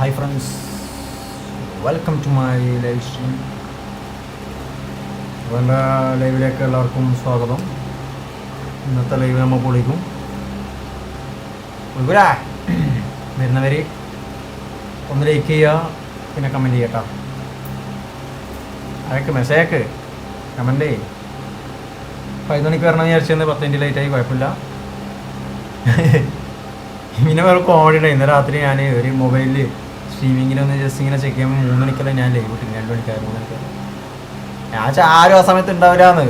Hi friends welcome to my live stream എന്റെ ലൈവിലേക്ക് എല്ലാവർക്കും സ്വാഗതം. ഇന്നത്തെ ലൈവ് നമ്മൾ പൊളിക്കും. ഉൾഗുരാ വരുന്നവർ ഒന്ന് ലൈക്ക് ചെയ്യുക പിന്നെ കമന്റ് ചെയ്യട്ടോ. അയക്ക് മെസ്സേജ് കമന്റ് ചെയ്യ്. പതിനൊന്ന് മണിക്ക് വരണം വിചാരിച്ചെന്ന് പത്ത് ലേറ്റായി കുഴപ്പമില്ല. പിന്നെ വേറെ കോമഡി ഉണ്ടായി ഇന്ന് രാത്രി ഞാൻ ഒരു മൊബൈലിൽ സ്ട്രീമിങ്ങിലൊന്ന് ജസ്റ്റ് ഇങ്ങനെ ചെക്ക് ചെയ്യുമ്പോൾ മൂന്ന് മണിക്കല്ല ഞാൻ ലൈവ് കിട്ടും രണ്ട് മണിക്കാർ മൂന്ന് മണിക്കാർ ഞാൻ വെച്ചാൽ ആരും ആ സമയത്ത് ഉണ്ടാവില്ലാന്ന്.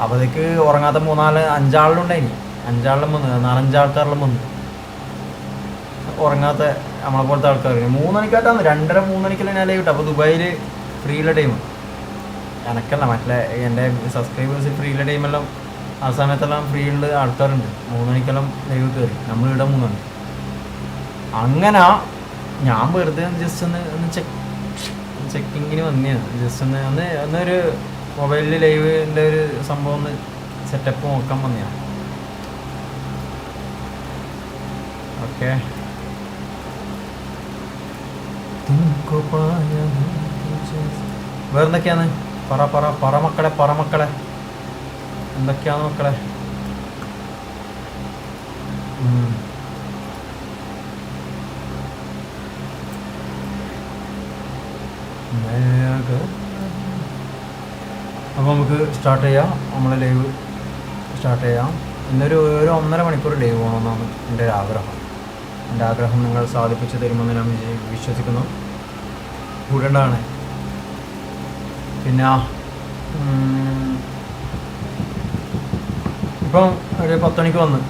അപ്പോഴത്തേക്ക് ഉറങ്ങാത്ത മൂന്നാൽ അഞ്ചാളിലുണ്ടായിനി അഞ്ചാളിലും വന്ന് നാലഞ്ചാൾക്കാരിലും വന്ന്. ഉറങ്ങാത്ത നമ്മളെ പോലത്തെ ആൾക്കാർ മൂന്ന് മണിക്കാട്ടാന്ന്. രണ്ടര മൂന്ന് മണിക്കല്ല ഞാൻ ലൈവ് കിട്ടും അപ്പോൾ ദുബായിൽ ഫ്രീയുള്ള ടൈം എനക്കല്ല മറ്റേ എന്റെ സബ്സ്ക്രൈബേഴ്സ് ഫ്രീയുള്ള ടൈമെല്ലാം ആ സമയത്തെല്ലാം ഫ്രീ ഉള്ള ആൾക്കാരുണ്ട്. മൂന്ന് മണിക്കെല്ലാം ലൈവ് കയറി നമ്മളിവിടെ മൂന്ന് അങ്ങനെ ഞാൻ വെറുതെ ജസ്റ്റ് ഒന്ന് ഒന്ന് ചെക്ക് ചെക്കിങ്ങിന് വന്നെയാണ് ജസ്റ്റ് ഒന്ന് ഒന്ന് ഒന്നൊരു മൊബൈലിൽ ലൈവിന്റെ ഒരു സംഭവം ഒന്ന് സെറ്റപ്പ് നോക്കാൻ വന്നിയാണ് ഓക്കെ വേറെന്തൊക്കെയാണ്? പറ പറ പറ മക്കളെ പറ മക്കളെ. എന്തൊക്കെയാണ് മക്കളെ? മേഘ അപ്പോൾ നമുക്ക് സ്റ്റാർട്ട് ചെയ്യാം. നമ്മളെ ലൈവ് സ്റ്റാർട്ട് ചെയ്യാം. ഇന്നൊരു ഒരു ഒന്നര മണിക്കൂർ ലൈവ് പോകണമെന്നാണ് എന്റെ ഒരു ആഗ്രഹം. എന്റെ ആഗ്രഹം നിങ്ങൾ സാധിപ്പിച്ചു തരുമെന്ന് ഞാൻ വിശ്വസിക്കുന്നു. കൂടേണ്ടതാണ്. പിന്നെ ഇപ്പം ഒരു പത്തുമണിക്ക് വന്ന്.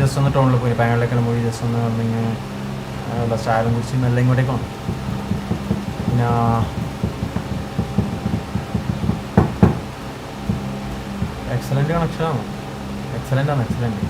ജസ്റ്റ് ഒന്ന് ടൗണിൽ പോയി. പയങ്ങളിലേക്കെല്ലാം പോയി. ജസ്റ്റ് ഒന്ന് വന്നിങ്ങനെ ചായം കുടിച്ച് മെല്ലെ ഇങ്ങോട്ടേക്ക് വന്നു. പിന്നെ എക്സലന്റ് കണക്ഷനാണ് എക്സലന്റ് ആണ് excellent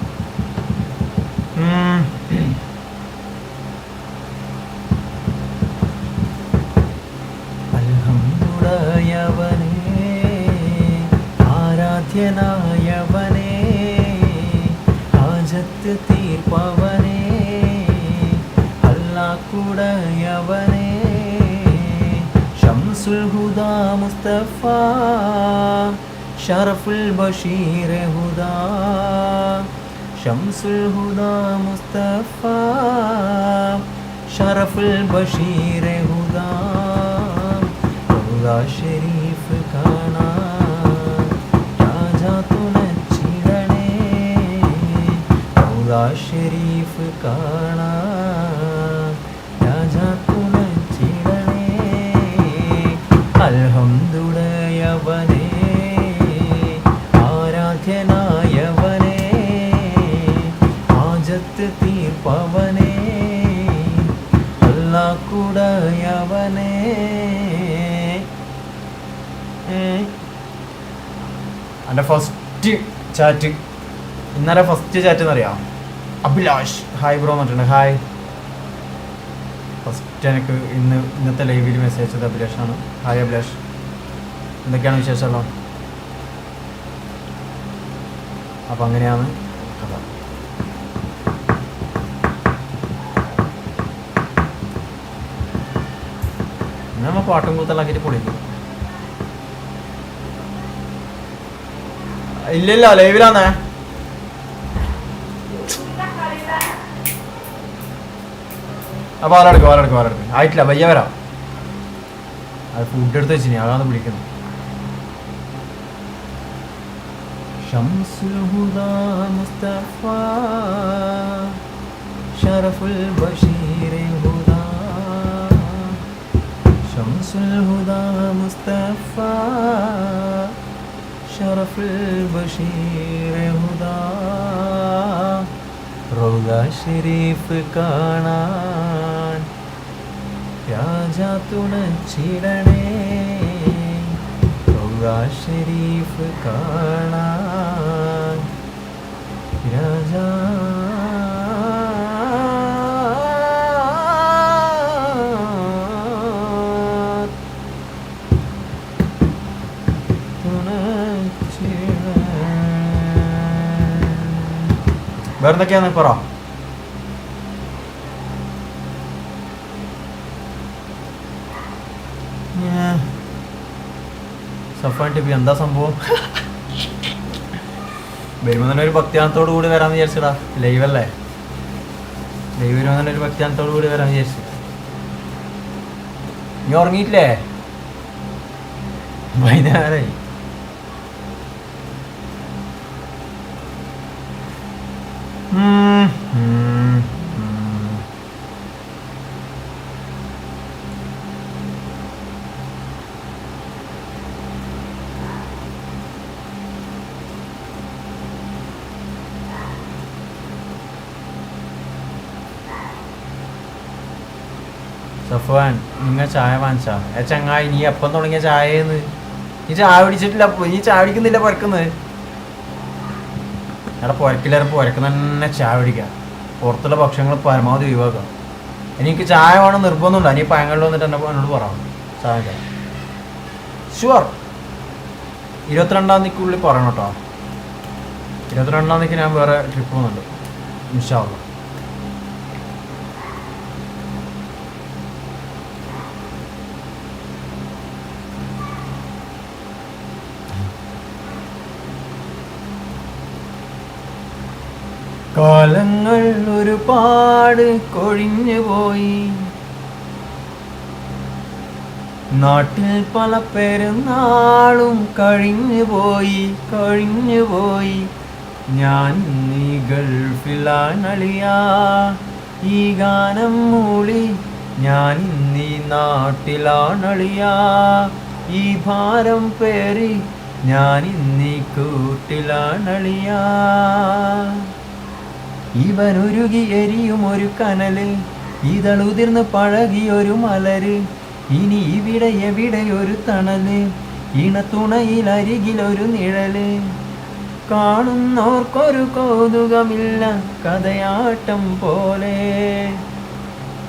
Sharaful Basheer Huda Shamsul Huda Mustafa Sharaful Basheer Huda Rauda Sharif കാണാൻ രാജാ തുണച്ചിടണേ റൗദ ഷരീഫ് കാണാൻ എന്റെ ഫസ്റ്റ് ചാറ്റ് ഇന്നലെ ഫസ്റ്റ് ചാറ്റ് എന്നറിയാം? അഭിലാഷ്. ഹായ് ബ്രോ എന്നിട്ടുണ്ട് ഹായ് ഫസ്റ്റ് എനിക്ക് ഇന്ന് ഇന്നത്തെ ലൈവിൽ മെസ്സേജ് അയച്ചത് അഭിലാഷാണ് ഹായ് അഭിലാഷ്. എന്തൊക്കെയാണ് വിശേഷമല്ലോ? അപ്പം അങ്ങനെയാണ് കഥ. നമ്മൾ പാട്ടും കൂത്തലാക്കിയിട്ട് പൊളിക്കും. ഇല്ലില്ല ലൈവിലാന്നേ. അപ്പൊ പാലെടുക്കും പാലെടുക്കും പാലെടുക്കും ആയിട്ടില്ല വയ്യ വരാം. അത് ഫുഡ് എടുത്ത് വെച്ചിനി അതാണ് വിളിക്കുന്നത് മുസ്തഫ ഷറഫുൽ ബഷീർ ഷംസുൽ ഹുദാ മുസ്തഫ ഷറഫുൽ ബഷീർ ഹുദാ. റൗദ ഷരീഫ് കാണാൻ രാജാ തുണച്ചിടണേ. റൗദ ഷരീഫ് കാണാൻ രാജാ വേറെ എന്തൊക്കെയാന്ന് പറ എന്താ സംഭവം? വരുമ്പോ തന്നെ ഒരു ഭക്തിയാനത്തോടു കൂടി വരാന്ന് വിചാരിച്ചടാ. ലൈവ് അല്ലേ? ലൈവ് വരുമ്പോ തന്നെ ഒരു ഭക്തിയാനത്തോടു കൂടി വരാന്ന് വിചാരിച്ചു. നീ ഉറങ്ങിയിട്ടില്ലേ? വൈകുന്നേരമായി സഫ്വാൻ നിങ്ങൾ ചായ വാങ്ങിച്ചാ. ഏ ചങ്ങായി നീ എപ്പം തുടങ്ങിയ ചായന്ന്? നീ ചായ പിടിച്ചിട്ടില്ല നീ ചായ പിടിക്കുന്നില്ല പുരക്കുന്നത് എടാ പുരക്കില്ലാരും പുരക്കുന്ന തന്നെ ചായ പിടിക്കുക പുറത്തുള്ള ഭക്ഷണങ്ങൾ പരമാവധി ഒഴിവാക്കുക എനിക്ക് ചായ വേണം നിർബന്ധമുണ്ട് അനി പയങ്ങളിൽ വന്നിട്ട് എന്നെ എന്നോട് പറ. ചായ ഷുവർ ഇരുപത്തിരണ്ടാം തീയതിക്കുള്ളിൽ പറയണം കേട്ടോ. ഇരുപത്തിരണ്ടാം തീയതിക്ക് ഞാൻ വേറെ ട്രിപ്പ് പോകുന്നുണ്ട്. ഇൻഷാല്ല കാലങ്ങൾ ഒരുപാട് കൊഴിഞ്ഞു പോയി. നാട്ടിൽ പല പെരുന്നാളും കഴിഞ്ഞു പോയി കഴിഞ്ഞു പോയി. ഞാൻ നീ ഗൾഫിലാണളിയ ഈ ഗാനം മൂളി ഞാൻ നീ നാട്ടിലാണളിയ ഈ ഭാരം പേറി ഞാൻ ഇന്നീ കൂട്ടിലാണളിയാ ഇവനൊരുകി എരിയും ഒരു കനൽ ഇതളുതിർന്ന് പഴകിയൊരു മലര് ഇനി ഇവിടെ എവിടെ ഒരു തണൽ ഇണത്തുണയിൽ അരികിലൊരു നിഴൽ. കാണുന്നോർക്കൊരു കൗതുകമില്ല കഥയാട്ടം പോലെ.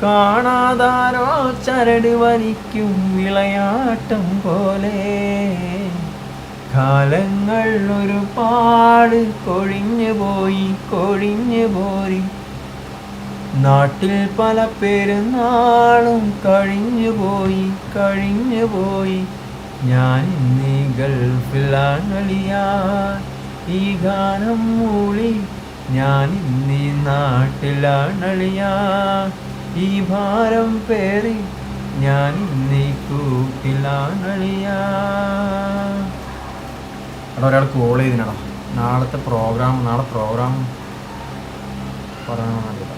കാണാതാരോ ചരട് വലിക്കും വിളയാട്ടം പോലെ. കാലങ്ങൾ ഒരുപാട് കൊഴിഞ്ഞു പോയി കൊഴിഞ്ഞു പോയി. നാട്ടിൽ പല പെരുന്നാളും കഴിഞ്ഞു പോയി കഴിഞ്ഞു പോയി. ഞാൻ ഇന്ന് ഗൾഫിലാണളിയാ ഈ ഗാനം മൂളി ഞാൻ ഇന്ന് നാട്ടിലാണളിയാ ഈ ഭാരം പേറി ഞാൻ നീ കൂട്ടിലാണളിയാ അവിടെ ഒരാൾ കോൾ ചെയ്തിനടാ. നാളത്തെ പ്രോഗ്രാം നാളെ പ്രോഗ്രാം പറയണമെന്നറിയില്ല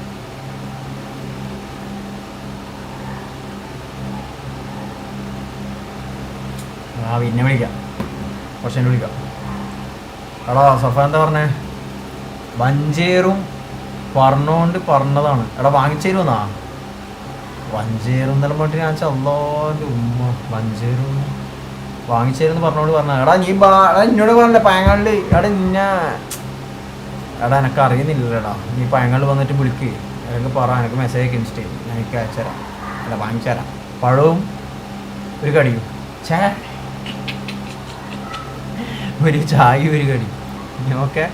ആ പിന്നെ വിളിക്കാം. കുറച്ച് എന്നെ വിളിക്കാം. എടാ സഫ എന്താ പറഞ്ഞേ? വഞ്ചേറും പറഞ്ഞോണ്ട് പറഞ്ഞതാണ്. എടാ വാങ്ങിച്ചേരുമെന്നാ വഞ്ചേറും എന്നെല്ലാം പറഞ്ഞിട്ട് ഞാൻ ചല്ലോന്റെ ഉമ്മ. വഞ്ചേരും വാങ്ങിച്ചേരുന്ന് പറഞ്ഞോണ്ട് പറഞ്ഞ എടാ നീ എടാ എന്നോട് പറഞ്ഞില്ല പയങ്ങാണ്ട് എടാ നിന്ന. എടാ എനക്ക് അറിയുന്നില്ലടാ നീ പയങ്ങാണ്ട് വന്നിട്ട് വിളിക്ക്. എനിക്ക് പറ എനിക്ക് മെസ്സേജ് ഒക്കെ ഇൻസ്റ്റ ഞാൻ എനിക്ക് അയച്ചുതരാം അല്ല വാങ്ങിച്ചുതരാം പഴവും ഒരു കടിയും. ചേ ഒരു ചായ ഒരു കടി ഓക്കെ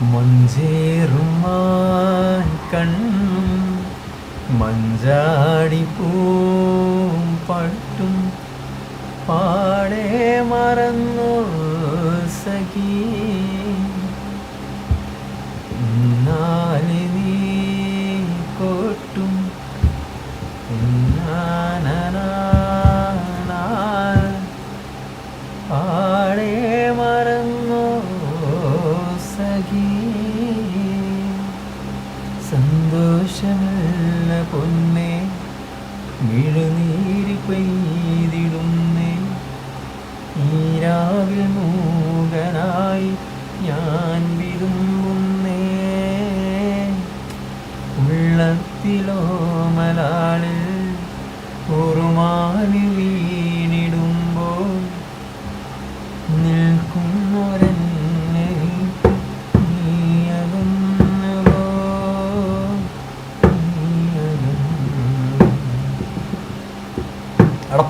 മഞ്ചേറുമാൻ കണ്ണും മഞ്ചാടി പൂം പട്ടും പാടെ മറന്നു സഖി. നാല് നീ കൊട്ടും പാടെ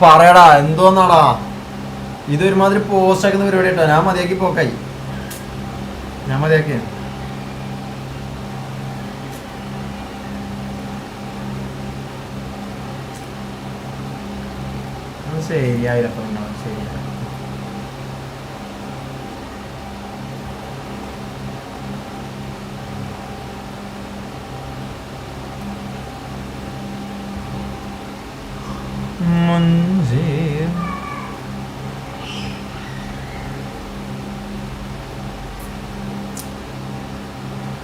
പറയടാ എന്തോന്നാടാ? ഇത് ഒരുമാതിരി പോസ്റ്റ് ആക്കുന്ന പരിപാടി കേട്ടോ ഞാൻ മതിയാക്കി പോക്കായി. ഞാൻ മതിയാക്കി. ശരിയായില്ല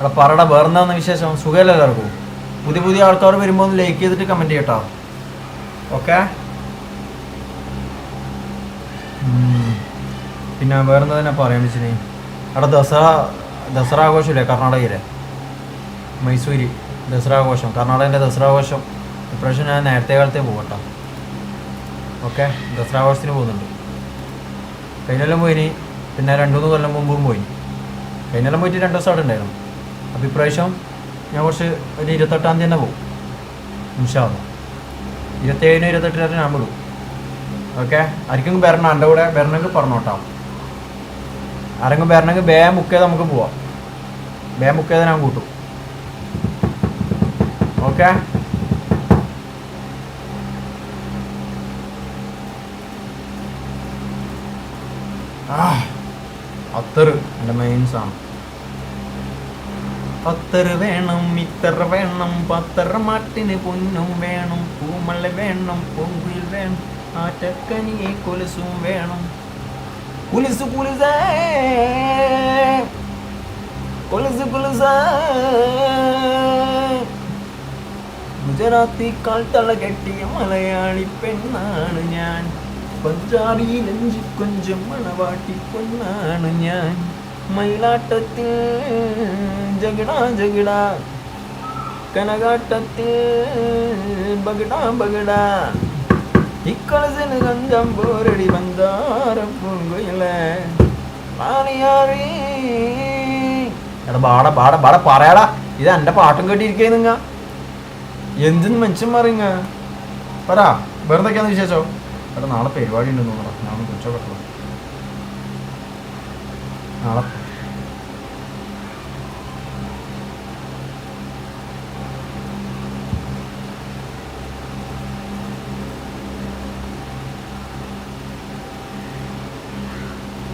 എടാ പറടാ വേറെന്താന്ന് വിശേഷം? സുഖമല്ല എല്ലാവർക്കും? പുതിയ പുതിയ ആൾക്കാർ വരുമ്പോൾ ഒന്ന് ലൈക്ക് ചെയ്തിട്ട് കമന്റ് ചെയ്യട്ടോ. ഓക്കെ പിന്നെ വേറെന്താ തന്നെ പറയാൻ വെച്ചിന്? അവിടെ ദസറ ദസറ ആഘോഷമില്ലേ കർണാടകയിലെ? മൈസൂരി ദസറ ആഘോഷം കർണാടകന്റെ ദസറ ആഘോഷം ഇപ്രാവശ്യം ഞാൻ നേരത്തെ കാലത്തെ പോകട്ടോ ഓക്കെ ദസറ ആഘോഷത്തിന് പോകുന്നുണ്ട് കഴിഞ്ഞെല്ലാം പോയിനി. പിന്നെ രണ്ടു മൂന്ന് കൊല്ലം മുമ്പും പോയി കഴിഞ്ഞെല്ലാം പോയിട്ട് രണ്ട് ദിവസം അവിടെ ഉണ്ടായിരുന്നു. അപ്പോൾ ഇപ്രാവശ്യം ഞാൻ കുറച്ച് ഒരു ഇരുപത്തെട്ടാം തന്നെ പോകും. നിമിഷമാകുന്നു ഇരുപത്തേഴിനും ഇരുപത്തെട്ടിനും ഞാൻ വിടും. ഓക്കെ? ആർക്കെങ്കിലും വരണം എന്റെ കൂടെ വരണമെങ്കിൽ പറഞ്ഞോട്ടാ. ആരെങ്കിലും വരണമെങ്കിൽ ബേ ബുക്ക് ചെയ്ത് നമുക്ക് പോവാം. ബേ ബുക്ക് ചെയ്ത് ഞാൻ കൂട്ടും. ഓക്കെ? അത്തറ് എന്റെ മെയിൻ സാധനം. പത്തറ് വേണം ഇത്തറ വേണം പത്തറ മാട്ടിന് പൊന്നും വേണം പൂമള്ള വേണം പൊങ്കുയിൽ വേണം ആറ്റക്കനിയെ കൊലുസും വേണം. കുലുസു കുലുസേ കൊലുസു കുലുസേ ഗുജറാത്തി കാൽത്തള കെട്ടിയ മലയാളി പെണ്ണാണ് ഞാൻ. പഞ്ചാബിയിൽ അഞ്ചു കൊഞ്ചം മണവാട്ടി പൊന്നാണ് ഞാൻ. മയിലാട്ടത്തിൽ ജഗടാ ജഗടാ കനകാട്ടത്തിൽ ബഗടാ ബഗടാ ഇക്കളസിന് കഞ്ചം പോരടി ബന്ധാരം പൂങ്കുയിലെ പാട ബാട ബാട പറയാടാ. ഇത് എന്റെ പാട്ടും കേട്ടിരിക്കേ നിങ്ങ. എന്തിന് മനുഷ്യൻ പറയുങ്ങ പറ വെറുതെ വിശേഷോ എടാ നാളെ പരിപാടി ഉണ്ടെന്ന് തോന്നണം. നാളെ കുറിച്ചോട്ടോ നാളെ.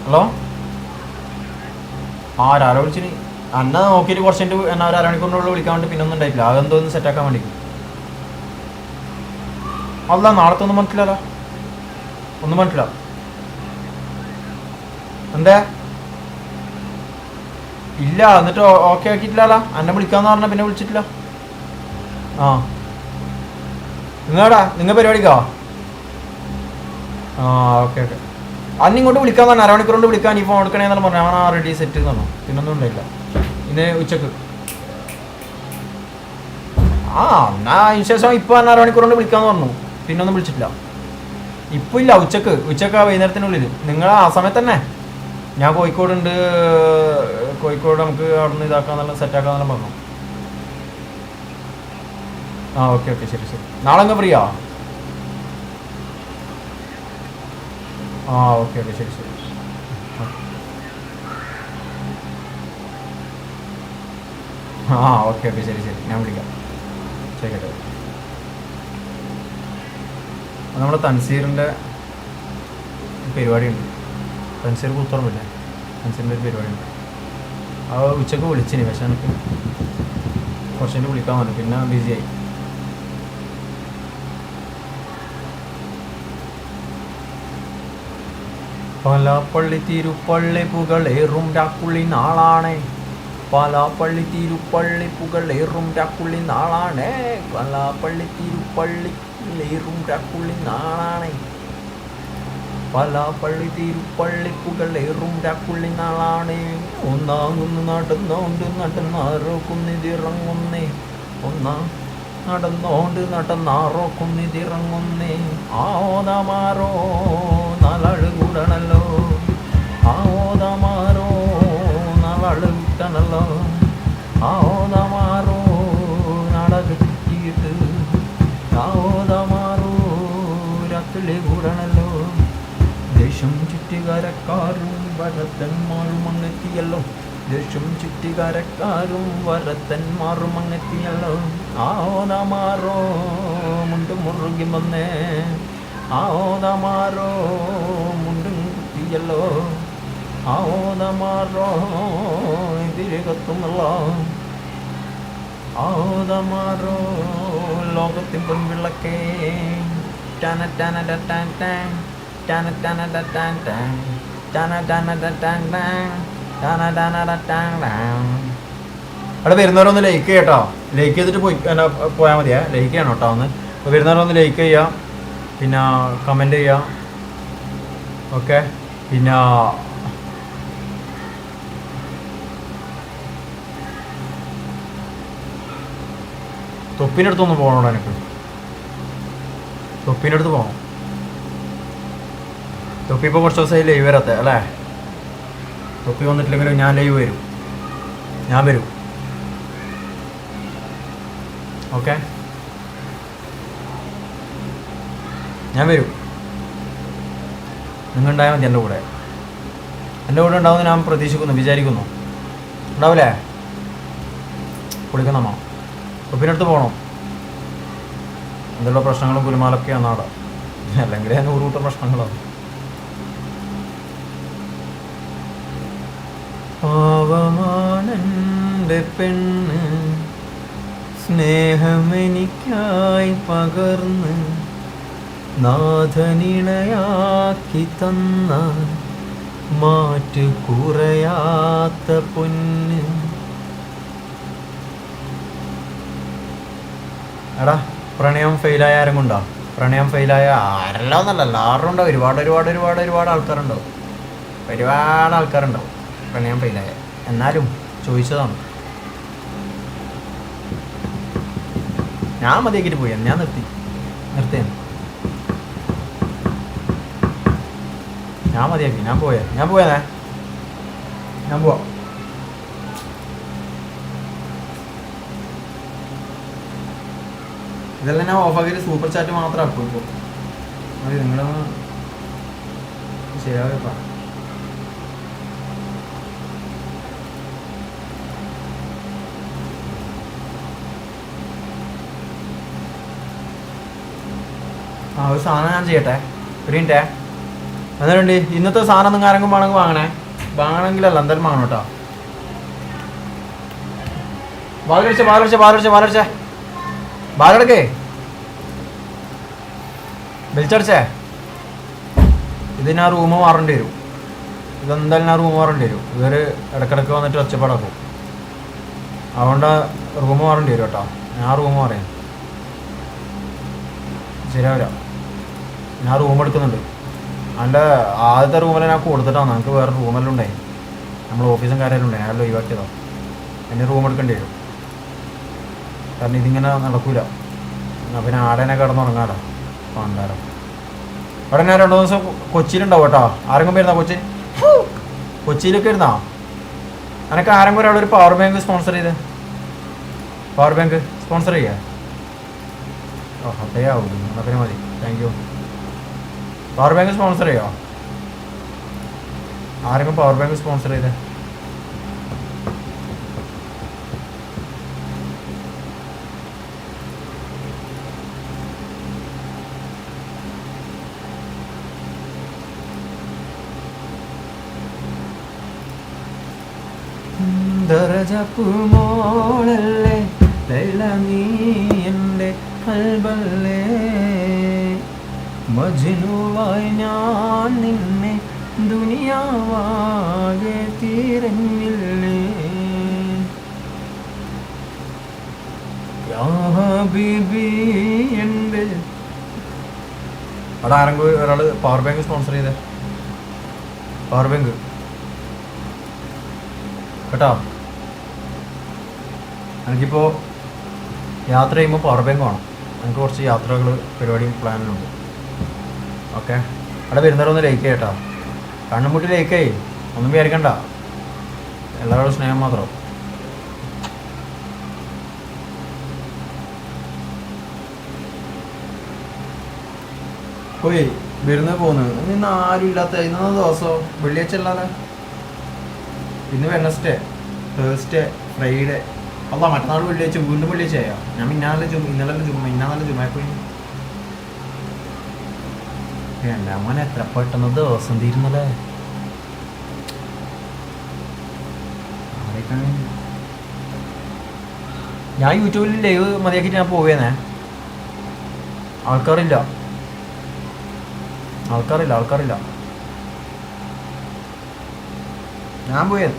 ഹലോ? ആ ഒരാളെ വിളിച്ചിന്? അന്ന നോക്കിയിട്ട് കുറച്ച് എന്റെ എന്നാ ഒരു അരമണിക്കൂറിനുള്ളിൽ വിളിക്കാൻ വേണ്ടി പിന്നെ ഒന്നും ഉണ്ടായിട്ടില്ല. അതെന്തോ ഒന്ന് സെറ്റാക്കാൻ വേണ്ടി. അല്ല നാളത്തെ ഒന്നും മനസ്സിലല്ലോ ഒന്നും മനസ്സിലാവും എന്തേ? ഇല്ല എന്നിട്ട് ഓക്കെ ആക്കിയിട്ടില്ലാടാ എന്നെ വിളിക്കാന്ന് പറഞ്ഞ പിന്നെ വിളിച്ചിട്ടില്ല. ആ. നിങ്ങടാ നിങ്ങൾ പരിപാടിക്കോ? ആ ഓക്കെ ഓക്കെ അന്ന് ഇങ്ങോട്ട് വിളിക്കാൻ പറഞ്ഞു. അരമണിക്കൂർ കൊണ്ട് വിളിക്കാൻ ഈ ഫോൺ എടുക്കണേന്നാണ് പറഞ്ഞു. ഞാൻ ആ റെഡി സെറ്റ് എന്ന് പറഞ്ഞു. പിന്നൊന്നും ഉണ്ടായില്ല. ഇന്ന് ഉച്ചയ്ക്ക്. ആ എന്നാ അതിന് ശേഷം ഇപ്പൊ അന്ന് അരമണിക്കൂർ കൊണ്ട് വിളിക്കാന്ന് പറഞ്ഞു. പിന്നൊന്നും വിളിച്ചിട്ടില്ല. ഇപ്പൊ ഇല്ല ഉച്ചയ്ക്ക്. ഉച്ചയ്ക്ക് വൈകുന്നേരത്തിനുള്ളിൽ നിങ്ങൾ ആ സമയത്ത് തന്നെ ഞാൻ കോഴിക്കോട് ഉണ്ട് കോഴിക്കോട് നമുക്ക് അവിടെ നിന്ന് ഇതാക്കാന്നുള്ള നല്ല പറഞ്ഞു ആ ഓക്കെ ഓക്കെ ശരി ശരി. നാളെ അങ്ങ് ഫ്രീയാ ആ? ഓക്കെ ഓക്കെ ശരി ശരി. ആ ഓക്കെ ഓക്കെ ശരി ശരി. ഞാൻ വിളിക്കാം. ശരി കേട്ടോ നമ്മുടെ തൻസീറിന്റെ പരിപാടിയുണ്ട്. തൻസീർ പുത്തോറമില്ലേ തൻസീറിന്റെ ഒരു പരിപാടിയുണ്ട്. ആ ഉച്ചയ്ക്ക് വിളിച്ചിന് പക്ഷെ എനിക്ക് കുറച്ച് കഴിഞ്ഞ് വിളിക്കാൻ പറഞ്ഞു പിന്നെ ബിസിയായി പലാപ്പള്ളി തിരുപ്പള്ളി പുകളേറും രാക്കുള്ളി നാളാണേ. പലാപ്പള്ളി തിരുപ്പള്ളി പുകളേറും രാക്കുള്ളി നാളാണേ. പലാപ്പള്ളി തിരുപ്പള്ളി ലേറും രാക്കുള്ളി നാളാണേ. പലാപ്പള്ളി പള്ളി രാക്കുള്ളി നാളാണ്. ഒന്നാകുന്നു നടന്നോണ്ട് നടന്നാറോ കുന്നിതിറങ്ങുന്നേ ഒന്നാം നടന്നോണ്ട് നടന്നാറോ കുന്നിതിറങ്ങുന്നേ ആവോദമാറോ നാലാൾ കൂടണല്ലോ ഓതമാറോ നാലാൾ ആ ആവോദമാറോ വരത്തന്മാരും അങ്ങെത്തിയല്ലോ. ദേശം ചുറ്റുകാരക്കാരും വരത്തന്മാരും അങ്ങെത്തിയല്ലോ. ആവോദമാറോ മുണ്ട് മുറുകി വന്നേ. ആവോദമാരോ മുണ്ടും കുത്തിയല്ലോ. ആവോദമാരോ തിരികത്തുമല്ല ആവോദമാരോ ലോകത്തിൻ പൊൻവിളക്കേ. ടന ടന ടാൻ ടാൻ ടന ടന ടാൻ ടാൻ അവിടെ വരുന്നവരൊന്ന് ലൈക്ക് ചെയ്യട്ടോ. ലൈക്ക് ചെയ്തിട്ട് പോയി പോയാൽ മതിയേ. ലൈക്ക് ചെയ്യണം കേട്ടോ ഒന്ന്. അപ്പോൾ വരുന്നവരൊന്ന് ലൈക്ക് ചെയ്യുക പിന്നെ കമന്റ് ചെയ്യുക ഓക്കെ പിന്നെ തൊപ്പിന്റെ അടുത്തൊന്ന് പോകണോടാ എനിക്ക് തൊപ്പിന്റെ അടുത്ത് പോകണം തൊപ്പി ഇപ്പോൾ കുറച്ച് ദിവസമായി ലൈവ് വരാത്ത അല്ലേ? തൊപ്പി വന്നിട്ടില്ലെങ്കിലും ഞാൻ ലൈവ് വരും. ഞാൻ വരും. ഓക്കെ ഞാൻ വരും. നിങ്ങൾ ഉണ്ടായാൽ മതി എന്റെ കൂടെ. എന്റെ കൂടെ ഉണ്ടാവുമെന്ന് ഞാൻ പ്രതീക്ഷിക്കുന്നു വിചാരിക്കുന്നു. ഉണ്ടാവില്ലേ? കുളിക്കണമോ തൊപ്പിനടുത്ത് പോകണം. എന്തുള്ള പ്രശ്നങ്ങളും കുരുമാലൊക്കെയാണ് അവിടെ. അല്ലെങ്കിൽ നൂറ് കൂട്ടം പ്രശ്നങ്ങളാണ്. പാവമാണെന്റെ പെണ്ണ് സ്നേഹമെനിക്കായി പകർന്ന് നാഥനിണയാക്കി തന്ന മാറ്റ് കുറയാത്ത പൊന്ന്. എടാ പ്രണയം ഫെയിലായ ആരും കൊണ്ടോ പ്രണയം ഫെയിലായ ആരെല്ലാം എന്നല്ല എല്ലാവരും ഉണ്ടാവും ഒരുപാട് ഒരുപാട് ഒരുപാട് ഒരുപാട് ആൾക്കാരുണ്ടാവും ഒരുപാട് ആൾക്കാരുണ്ടാവും പ്രണയം ഫെയിലായ? എന്നാലും ചോദിച്ചതാണ്. ഞാൻ മതിയാക്കിയിട്ട് പോയി ഞാൻ നിർത്തി. നിർത്തിയാണ് ഞാൻ മതിയാക്കി ഞാൻ പോയ. ഞാൻ പോയാ ഞാൻ പോവാ. ഇതെല്ലാം ഞാൻ ഓഫാക്കിയിട്ട് സൂപ്പർ ചാറ്റ് മാത്രം ആക്കും ഇപ്പോൾ നിങ്ങളൊന്ന് ശരിയാവില്ല ആ ഒരു സാധനം ഞാൻ ചെയ്യട്ടെ. ഒരു മിനിറ്റേ. എന്നിട്ടുണ്ട് ഇന്നത്തെ സാധനം നിങ്ങൾ ആരെങ്കിലും വേണമെങ്കിൽ വാങ്ങണേ. വാങ്ങണമെങ്കിലല്ല എന്തായാലും വാങ്ങണം കേട്ടോ. വാലടിച്ച വാലടിച്ച വാലടിച്ച വാലടിച്ച ബാലടക്കേ വിളിച്ചടിച്ചേ ഇതിന് ആ റൂം മാറേണ്ടി വരും. ഇതെന്തായാലും ആ റൂം മാറേണ്ടി വരും. ഇവർ ഇടക്കിടക്ക് വന്നിട്ട് ഒച്ചപ്പാടാക്കും അതുകൊണ്ട് റൂം മാറേണ്ടി വരും കേട്ടോ. ഞാൻ റൂമ് മാറിയാ ശരിയാവില്ല ഞാൻ റൂം എടുക്കുന്നുണ്ട്. അവന്റെ ആദ്യത്തെ റൂമിൽ ഞാൻ കൊടുത്തിട്ടാണ്. നമുക്ക് വേറെ റൂമെല്ലാം ഉണ്ടായി. നമ്മൾ ഓഫീസും കാര്യമെല്ലാം ഉണ്ടായി. ഞാൻ ഒഴിവാക്കിയതോ എന്നെ റൂം എടുക്കേണ്ടി വരും. കാരണം ഇതിങ്ങനെ നടക്കൂല. പിന്നെ ആടേനെ കിടന്നുറങ്ങാലോ? പണ്ടാരം അവിടെ ഞാൻ രണ്ടു ദിവസം കൊച്ചിയിലുണ്ടാവും കേട്ടോ. ആരെങ്കിലും വരുന്ന കൊച്ചി? കൊച്ചിയിലൊക്കെ ഇരുന്നാ അനക്ക് ആരെങ്കിലും ഒരാൾ ഒരു പവർ ബാങ്ക് സ്പോൺസർ ചെയ്ത്? പവർ ബാങ്ക് സ്പോൺസർ ചെയ്യാ. ഓ അതേ ആവും. എന്നാൽ പിന്നെ മതി. Thank you power bank sponsor ചെയ്യോ? ആരെങ്കിലും പവർ ബാങ്ക് സ്പോൺസർ ചെയ്തേ? ദറജപ്പുമോളല്ലേ ലൈല നീ മജ്നുവായി ഞാൻ നിന്നെ ദുനിയാവാകെ ഹബീബി എന്റെ അവിടെ ആരെങ്കിലും ഒരാൾ പവർ ബാങ്ക് സ്പോൺസർ ചെയ്തേ. പവർ ബാങ്ക് കേട്ടോ? എനിക്കിപ്പോൾ യാത്ര ചെയ്യുമ്പോൾ പവർ ബാങ്ക് വേണം. എനിക്ക് കുറച്ച് യാത്രകൾ പരിപാടിയും പ്ലാനിലുണ്ട് ഓക്കെ. അവിടെ വരുന്നവരൊന്ന് ലൈക്ക് ചെയ്യട്ടോ. കണ്ണും മുട്ടി ലൈക്ക് ഒന്നും വിചാരിക്കണ്ട. എല്ലാവരോടും സ്നേഹം മാത്രം. പോയി. വരുന്നത് പോകുന്നത് ഇന്ന് ആരും ഇല്ലാത്ത ഇന്ന ദിവസം? വെള്ളിയാഴ്ച അല്ലാതെ. ഇന്ന് വെനസ്ഡേ തേഴ്സ്ഡേ ഫ്രൈഡേ അല്ല മറ്റന്നാൾ വെള്ളിയാഴ്ച വീണ്ടും വെള്ളിയാഴ്ച ആയോ? ഞാൻ ഇന്നാലെ ജുമ ഇന്നലെ ജുമ ഇന്നാലെ ജുമ പോയി എന്റെ മോനെ എത്ര പെട്ടെന്ന് ദിവസം തീരുന്നല്ലേ? ഞാൻ യൂട്യൂബിൽ ലൈവ് മതിയാക്കിയിട്ട് ഞാൻ പോവേന്നേ ആൾക്കാറില്ല ആൾക്കാറില്ല ആൾക്കാറില്ല ഞാൻ പോയത്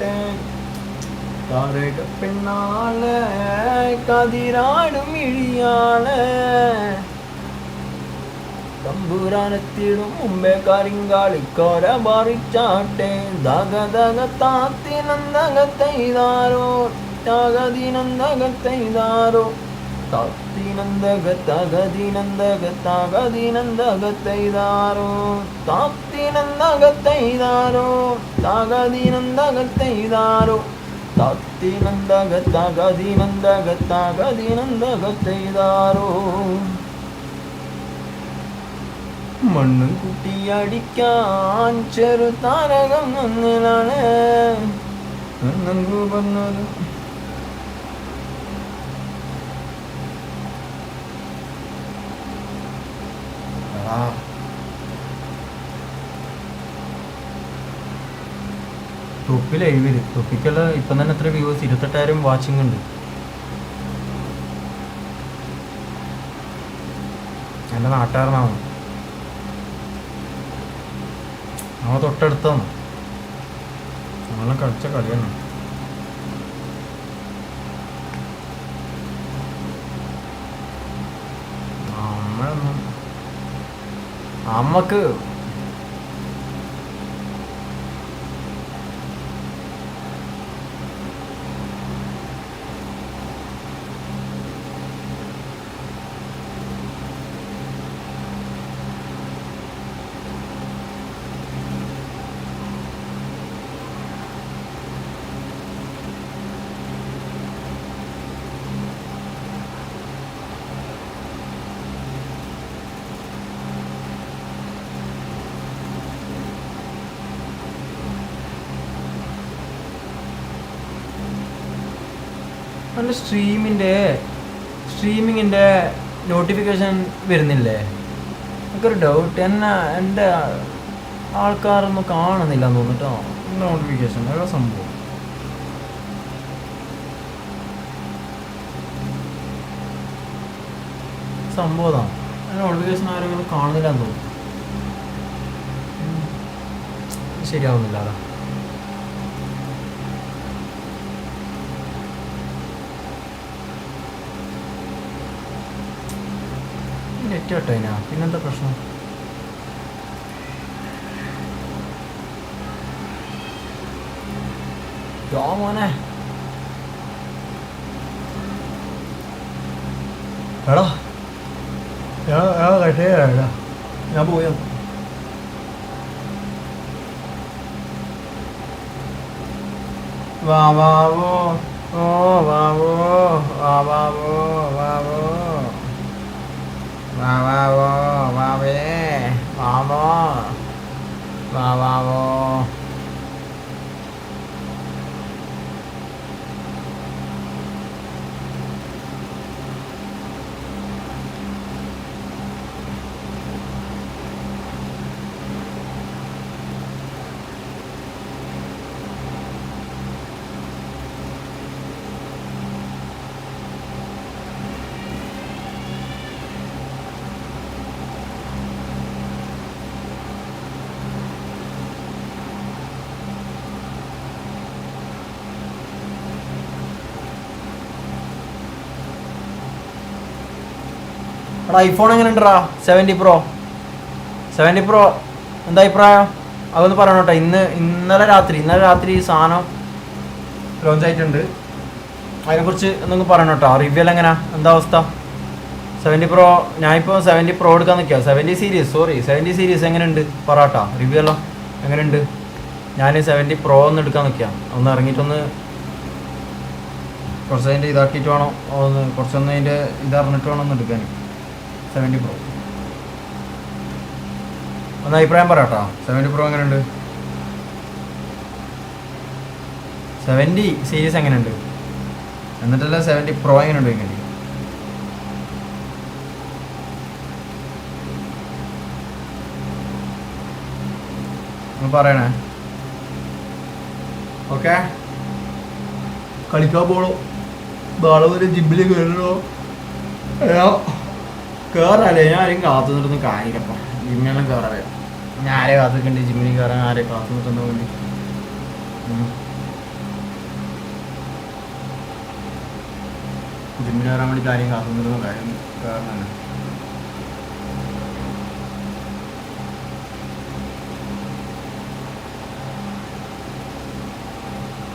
விட்டேன் தாரக பெண்ணால கதிராடும் இழியால. தம்புரானத்திடும் உண்மை காரிங்காலிக்கார பாரிச்சாட்டேன் தக தக தாத்தினந்தகத்தை தாரோ தகதினந்தகத்தை தாரோ. തകതിനന്തകത്തെയ്താരോ താത്തിനന്തകത്തെയ്താരോ തകതിനന്തകത്തെയ്താരോ താത്തിനന്തക തകതിനന്തക തകതിനന്തകത്തെയ്താരോ മണ്ണും കുട്ടിയടിക്കാൻ ചെറു താരകം നന്നിലാണ് പറഞ്ഞത് തൊപ്പി ലൈവിൽ തൊപ്പിക്കുള്ള ഇപ്പം തന്നെ എത്ര വ്യൂസ് ഇരുപത്തെട്ടായിരം വാച്ചിങ് ഉണ്ട്. എന്റെ നാട്ടുകാരനാണ്. നമ്മളെ തൊട്ടടുത്താണ്. നമ്മളെ കളിച്ച കളിയാണ്. അമ്മയ്ക്ക് നല്ല സ്ട്രീമിന്റെ സ്ട്രീമിങ്ങിന്റെ നോട്ടിഫിക്കേഷൻ വരുന്നില്ലേ? എനിക്കൊരു ഡൗട്ട് എന്നെ എന്റെ ആൾക്കാരൊന്നും കാണുന്നില്ല എന്ന് തോന്നിട്ടോ നോട്ടിഫിക്കേഷൻ ഏതാ സംഭവം. സംഭവമാണ് നോട്ടിഫിക്കേഷൻ ആരെങ്കിലും കാണുന്നില്ല എന്ന് തോന്നുന്നു. ശരിയാവുന്നില്ല അതാ. നെറ്റ് കേട്ടോ അതിനാ പിന്നെന്താ പ്രശ്നം? യോ മോനെ. എടാ. ഞാൻ ഞാൻ കട്ടിയാടാ ഞാൻ പോയോ? വാ വാവോ ഓ വാവോ വാ. വാവോ വാവോ 哇哇哦哇哇耶哇哇哇哇。എടാ ഐഫോൺ എങ്ങനെ ഉണ്ടടാ സെവന്റി പ്രോ സെവന്റി പ്രോ എന്താ അഭിപ്രായം? അതൊന്ന് പറയണം ഇന്ന് ഇന്നലെ രാത്രി ഇന്നലെ രാത്രി ഈ സാധനം ലോഞ്ച് ആയിട്ടുണ്ട്. അതിനെക്കുറിച്ച് എന്തെങ്കിലും പറയണം കേട്ടോ. റിവ്യൂ എല്ലാം എങ്ങനെയാ എന്താ അവസ്ഥ? സെവന്റി പ്രോ ഞാനിപ്പോൾ സെവന്റി പ്രോ എടുക്കാൻ നിൽക്കുക seventy series sorry seventy series എങ്ങനെയുണ്ട്? പറട്ടോ റിവ്യൂ എല്ലാം എങ്ങനെയുണ്ട്? ഞാൻ സെവന്റി പ്രോ ഒന്ന് എടുക്കാൻ നിൽക്കുക ഒന്ന് ഇറങ്ങിയിട്ടൊന്ന് കുറച്ച് അതിന്റെ ഇതാക്കിയിട്ട് വേണം. ഒന്ന് കുറച്ചൊന്ന് അതിന്റെ ഇതറിഞ്ഞിട്ട് വേണം ഒന്ന് എടുക്കാൻ സെവന്റി പ്രോ ഒന്ന് അഭിപ്രായം പറയാട്ടോ. സെവന്റി പ്രോ എങ്ങനെയുണ്ട്? സെവന്റി സീരീസ് എങ്ങനെയുണ്ട്? എന്നിട്ടല്ല സെവന്റി പ്രോ എങ്ങനെയുണ്ട് ഒന്ന് പറയണേ. ഓക്കെ. കളിക്കാൻ പോണോ. നാളെ ഒരു ജിമ്മിൽ കയറണോ കയറാല്ലേ ഞാൻ ആരെയും കാത്തു നിന്നിട്ടൊന്നും കാര്യപ്പ ജിമ്മിനെല്ലാം കയറാറേ ഞാൻ ആരെ കാത്തു നിൽക്കണ്ടേ ജിമ്മിൽ കയറാൻ ആരെ കാത്തു നിൽക്കുന്ന വേണ്ടി ജിമ്മിന് കയറാൻ വേണ്ടി കാര്യം കാത്തു നിന്നിരുന്ന കാര്യം കയറാനാണ്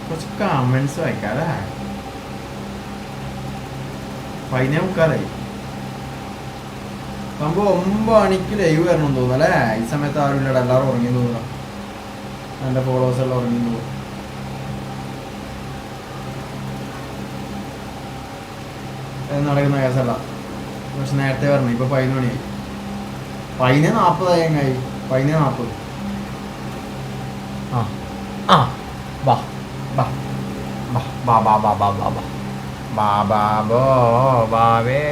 കുറച്ച് കമൻസ് വായിക്കാതെ പതിനേ മുക്കാലായി. സംഭവം ഒമ്പത് മണിക്ക് ലൈവ് വരണം എന്ന് തോന്നുന്നു അല്ലേ? ഈ സമയത്ത് ആരും ഇല്ലടാ എല്ലാവരും ഉറങ്ങി തോന്നുന്നു. എന്റെ ഫോളോവേഴ്സ് എല്ലാം ഉറങ്ങി തോന്നുന്നു. നടക്കുന്ന കേസല്ല. പക്ഷെ നേരത്തെ വരണം ഇപ്പൊ പതിനൊന്ന് മണിയായി. പതിനെ നാൽപ്പതായി എങ്ങായി പതിനെ നാൽപ്പത് ആ. ആ. ബാ ബാ ബാ ബാ ബാ ബാ ബാ ബാ ബാബാ ബോ ബാവേ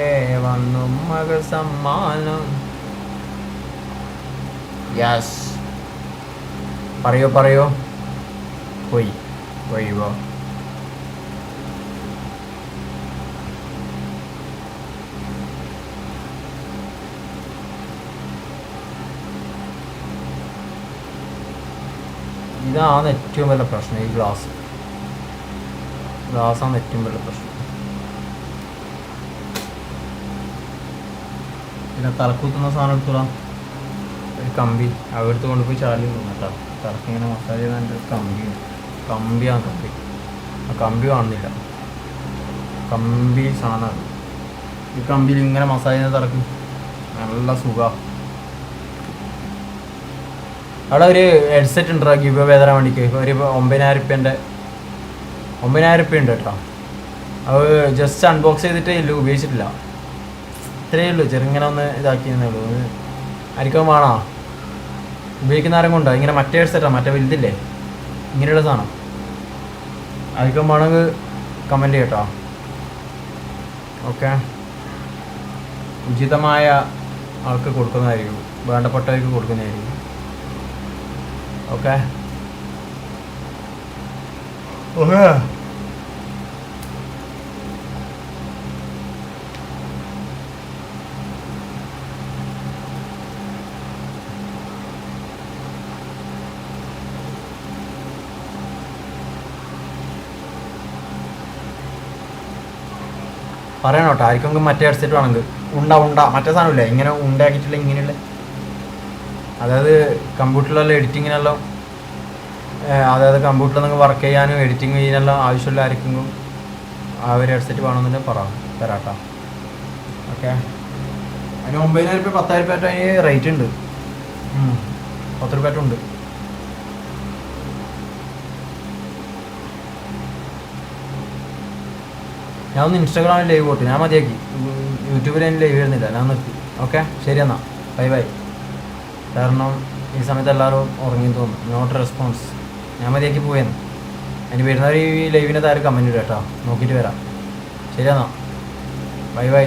വന്നു മകൾ സമ്മാനം. യെസ് പറയോ പറയോ. പോയി പോയി വോ ഇതാണ് ഏറ്റവും വലിയ പ്രശ്നം ഈ ഗ്ലാസ്. ഗ്ലാസ്സാണ് ഏറ്റവും വലിയ പ്രശ്നം. പിന്നെ തലക്കൂത്തുന്ന സാധനം എടുത്തോളാം. ഒരു കമ്പി. അവിടുത്തെ കൊണ്ടുപോയി ചാലി കേട്ടോ. തലക്കിങ്ങനെ മസാജ് ചെയ്താൽ കമ്പി. കമ്പിയാണ് കമ്പി. ആ കമ്പി കാണുന്നില്ല. കമ്പി സാധനമാണ്. ഈ കമ്പിയിൽ ഇങ്ങനെ മസാജ് ചെയ്യുന്ന തറക്കും നല്ല സുഖമാണ് അവിടെ ഒരു ഹെഡ്സെറ്റ് ഉണ്ടോ? ഗിവ് വേദന വേണ്ടിക്ക്. ഒരു ഒമ്പതിനായിരം റുപ്യന്റെ ഒമ്പതിനായിരം റുപ്യ ഉണ്ട് കേട്ടോ. അത് ജസ്റ്റ് അൺബോക്സ് ചെയ്തിട്ടേ ഉപയോഗിച്ചിട്ടില്ല. ഇത്രയേ ഉള്ളൂ. ചെറുങ്ങനെ ഒന്ന് ഇതാക്കിയെന്നേ ഉള്ളൂ. ആർക്കും വേണോ? ഉപയോഗിക്കുന്ന ആരും കൊണ്ടോ ഇങ്ങനെ മറ്റേ സെറ്റാ മറ്റേ വലുതില്ലേ? ഇങ്ങനെയുള്ള സാധനം. ആർക്കും വേണമെങ്കിൽ കമന്റ് ചെയ്യട്ടോ. ഓക്കെ ഉചിതമായ ആൾക്ക് കൊടുക്കുന്നതായിരിക്കും. വേണ്ടപ്പെട്ടവർക്ക് കൊടുക്കുന്നതായിരിക്കും. ഓക്കെ ഓക്കെ പറയണം കേട്ടോ. ആർക്കെങ്കിലും മറ്റേ ഹെഡ്സെറ്റ് വേണമെങ്കിൽ ഉണ്ട ഉണ്ട. മറ്റേ സാധനമില്ലേ? ഇങ്ങനെ ഉണ്ടാക്കിയിട്ടുള്ള ഇങ്ങനെയുള്ള? അതായത് കമ്പ്യൂട്ടറിലെല്ലാം എഡിറ്റിങ്ങിനെല്ലാം അതായത് കമ്പ്യൂട്ടറിൽ നിങ്ങൾ വർക്ക് ചെയ്യാനും എഡിറ്റിംഗ് ചെയ്യാനെല്ലാം ആവശ്യമുള്ള ആർക്കെങ്കിലും ആ ഒരു ഹെഡ്സെറ്റ് വേണമെന്നുണ്ടെങ്കിൽ പറ. തരാട്ടോ. ഓക്കെ. അതിന് ഒമ്പതിനായിരം രൂപ പത്തായിരം രൂപ അതിന് റേറ്റ് ഉണ്ട്. പത്ത് രൂപ ഉണ്ട്. ഞാൻ ഒന്ന് ഇൻസ്റ്റാഗ്രാമിൽ ലൈവ് പോട്ടെ ഞാൻ മതിയാക്കി. യൂട്യൂബിൽ ഞാൻ ലൈവ് വരുന്നില്ല ഞാൻ നിർത്തി. ഓക്കെ ശരി എന്നാൽ ബൈ ബൈ കാരണം ഈ സമയത്ത് എല്ലാവരും ഉറങ്ങി തോന്നും നോട്ട് റെസ്പോൺസ് ഞാൻ മതിയാക്കി പോയെന്ന് അതിന് വരുന്നവർ ഈ ലൈവിനെ താരം കമന്റ് ഇടാം കേട്ടോ. നോക്കിയിട്ട് വരാം. ശരി എന്നാൽ ബൈ ബൈ